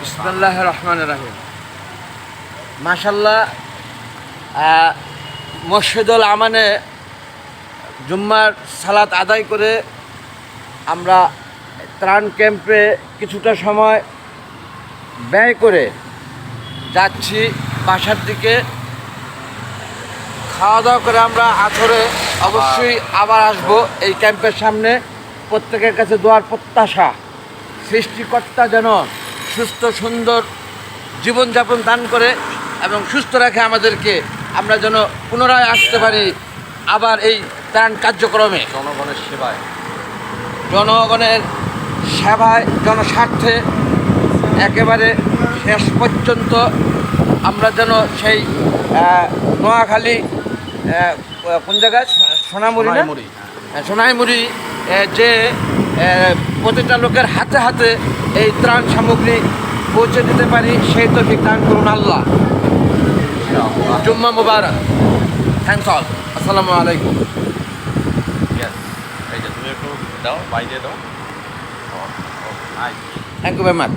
বিসমুল্লাহ রহমান রাহিম। মাশাল্লাহ মসজিদুল আমানে জুম্মার সালাত আদায় করে আমরা ত্রাণ ক্যাম্পে কিছুটা সময় ব্যয় করে যাচ্ছি বাসার দিকে। খাওয়া দাওয়া করে আমরা আছরে অবশ্যই আবার আসব এই ক্যাম্পের সামনে। প্রত্যেকের কাছে দোয়ার প্রত্যাশা, সৃষ্টিকর্তা যেন সুস্থ সুন্দর জীবনযাপন দান করে এবং সুস্থ রাখে আমাদেরকে আমরা যেন পুনরায় আসতে পারি আবার এই ত্রাণ কার্যক্রমে। জনগণের সেবায়। জনগণের সেবায় জনস্বার্থে একেবারে শেষ পর্যন্ত আমরা যেন সেই নোয়াখালী কোন জায়গায়? সোনামুড়ি সোনাইমুড়ি। যে প্রতিটা লোকের হাতে হাতে এই ত্রাণ সামগ্রী পৌঁছে দিতে পারি সেই তো দান করুন আল্লাহ। জুম্মা মুবারক। থ্যাংকস অল আসসালামু আলাইকুম। Yes. এই যে তুমি একটু দাও বাইরে দাও। Thank you very much